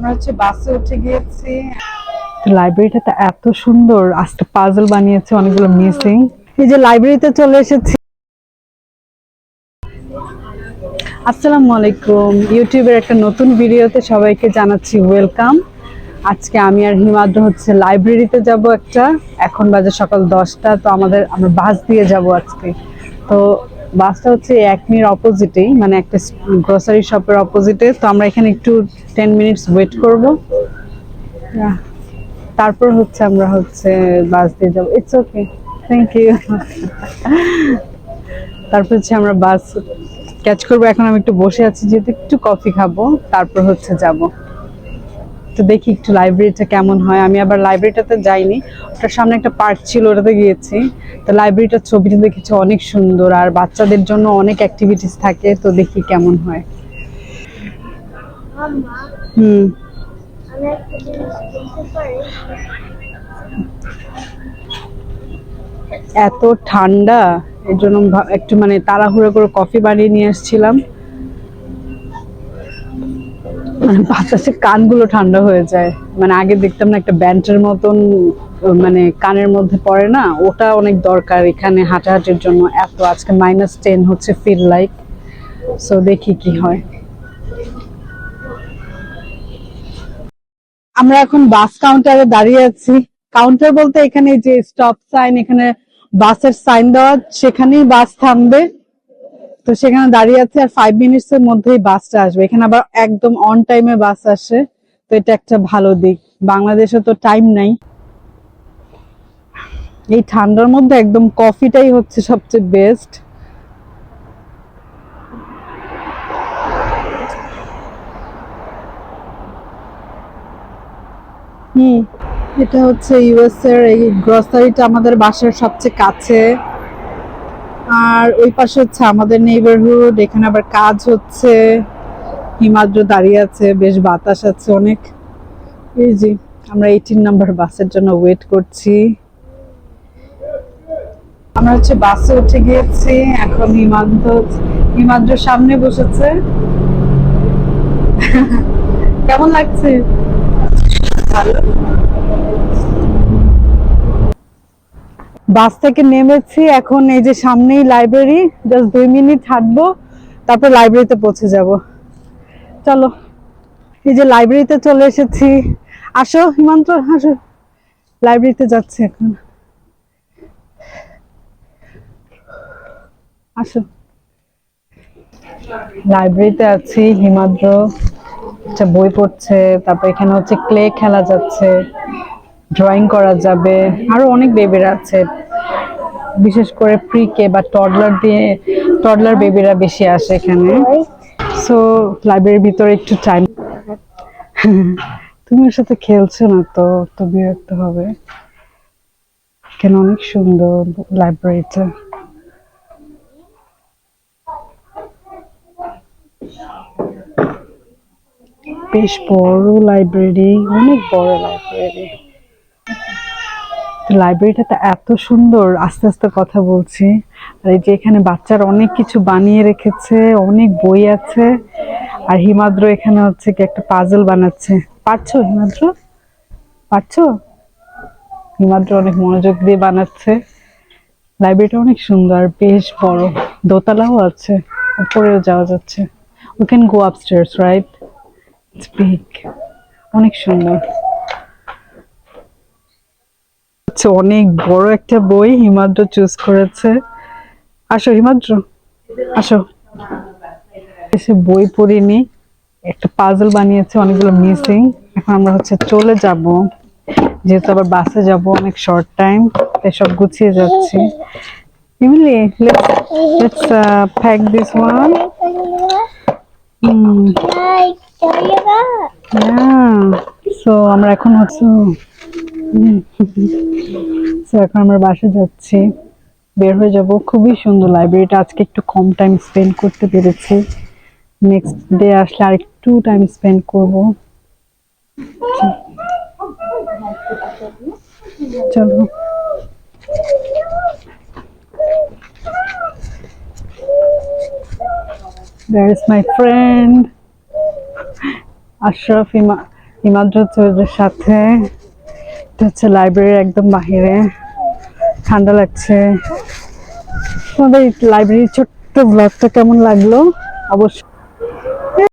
আমরা হচ্ছে বাসে উঠে গিয়েছি। লাইব্রেরিটা তো এত সুন্দর আজকে পাজল বানিয়েছে, অনেকগুলো মিসিং এই যে লাইব্রেরিতে চলে এসেছি। আসসালামু আলাইকুম। ইউটিউবের একটা নতুন ভিডিওতে সবাইকে জানাচ্ছি ওয়েলকাম আজকে আমি আর হিমাদ্র হচ্ছে লাইব্রেরিতে যাব একটা। এখন বাজে সকাল দশটা, তো আমাদের, আমরা বাস দিয়ে যাব আজকে। তো বাসটা হচ্ছে একমির অপোজিটেই মানে একটা গ্রোসারি শপের অপোজিটে তো আমরা এখানে একটু টেন মিনিটস ওয়েট করব। তারপর হচ্ছে আমরা হচ্ছে বাস দিয়ে যাব। ইটস ওকে থ্যাংক ইউ তারপর হচ্ছে আমরা বাস ক্যাচ করব। এখন আমি একটু বসে আছি, যেহেতু একটু কফি খাব। তারপর হচ্ছে যাব। তো দেখি একটু লাইব্রেরিটা কেমন হয়। আমি আবার লাইব্রেরিটাতে যাইনি। ওটার সামনে একটা পার্ক ছিল, ওটাতে গিয়েছি। তো লাইব্রেরিটার ছবিটা দেখেছি, অনেক সুন্দর। আর বাচ্চাদের জন্য অনেক অ্যাক্টিভিটিস থাকে, তো দেখি কেমন হয়। একটা এত ঠান্ডা, এর জন্য একটু মানে তাড়াহুড়ো করে কফি বানিয়ে নিয়ে আসছিলাম। মানে বাতাসে কানগুলো ঠান্ডা হয়ে যায়। মানে আগে দেখতাম না একটা ব্যান্ডের মতন মানে কানের মধ্যে পড়ে না, ওটা অনেক দরকার এখানে হাঁটাহাঁটির জন্য এত। আজকে মাইনাস টেন হচ্ছে ফিল লাইক সো দেখি কি হয়। আমরা এখন বাস কাউন্টারে দাঁড়িয়ে আছি। কাউন্টার বলতে এখানে যে স্টপ সাইন এখানে বাসের সাইন দেওয়া, সেখানেই বাস থামবে। তো সেখানে দাঁড়িয়ে আছে আর ফাইভ মিনিটস এর মধ্যেই বাসটা আসবে। এখানে আবার একদম অন টাইমে বাস আসে। তো এটা একটা ভালো দিক। বাংলাদেশে তো টাইম নাই। এই ঠান্ডার মধ্যে একদম কফিটাই হচ্ছে সবচেয়ে বেস্ট হুম, এটা হচ্ছে ইউএস এর এই গ্রসারিটা আমাদের বাসার সবচেয়ে কাছে। আর ওই পাশে হচ্ছে আমাদের নেইবারহুড এখানে আবার কাজ হচ্ছে। হিমাদ্র দাঁড়িয়ে আছে, বেশ বাতাস আছে অনেক। এই যে, আমরা এইটিন নাম্বার বাসের জন্য ওয়েট করছি। আমরা হচ্ছে বাসে উঠে গিয়েছি, এখন হিমাদ্র হিমাদ্র সামনে বসেছে। কেমন লাগছে? ভালো। বাস থেকে নেমেছি, এখন এই যে সামনেই লাইব্রেরি জাস্ট দুই মিনিট হাঁটবো, তারপর লাইব্রেরিতে পৌঁছে যাব। চলো, এই যে লাইব্রেরিতে চলে এসেছি। আসো, হিমান্ত, আসো। লাইব্রেরিতে যাচ্ছি এখন। আসো। লাইব্রেরিতে আছি, হিমাদ্র বই পড়ছে, তারপর এখানে হচ্ছে ক্লে খেলা যাচ্ছে। ড্রয়িং করা যাবে। আরও অনেক বেবিরা আছে। বিশেষ করে প্রি কে বা টডলার দিয়ে টডলার বেবিরা বেশি আসে এখানে। সো লাইব্রেরির ভিতরে একটু টাইম তুমি ওর সাথে খেলছো না তো? তো বিরক্ত হবে। কেন অনেক সুন্দর লাইব্রেরিটা বেশ বড় লাইব্রেরি অনেক বড় লাইব্রেরি লাইব্রেরিটা এত সুন্দর আস্তে আস্তে কথা বলছি। আর এই যে এখানে বাচ্চারা অনেক কিছু বানিয়ে রেখেছে, অনেক বই আছে। আর হিমাদ্র এখানে হচ্ছে কি একটা পাজল বানাচ্ছে। পারছ হিমাদ্র? পারছ? হিমাদ্র অনেক মনোযোগ দিয়ে বানাচ্ছে। লাইব্রেরিটা অনেক সুন্দর, বেশ বড়। দোতলাও আছে, উপরেও যাওয়া যাচ্ছে। We can go upstairs right it's big অনেক সুন্দর। হচ্ছে অনেক বড় একটা বই হিমাদ্র চুজ করেছে। আসো হিমাদ্র আসো। এসে বই পড়িনি একটা পাজল বানিয়েছে অনেকগুলো মিসিং এখন আমরা হচ্ছে চলে যাব যেহেতু আবার বাসে যাব অনেক শর্ট টাইম তাই সব গুছিয়ে যাচ্ছি। এমনি let's pack this one so আমরা এখন হচ্ছে এখন আমরা বাসে যাচ্ছি। বের হয়ে যাব। খুবই সুন্দর লাইব্রেরিটা আজকে একটু কম টাইম স্পেন্ড করতে পেরেছি। নেক্সট ডে আসলে আর একটু টাইম স্পেন্ড করব। চলো। There is my friend, Ashraf Ima. হচ্ছে সাথে। এটা হচ্ছে লাইব্রেরির একদম বাহিরে। ঠান্ডা লাগছে। তোমাদের লাইব্রেরির ছোট্ট ব্লগটা কেমন লাগল? অবশ্যই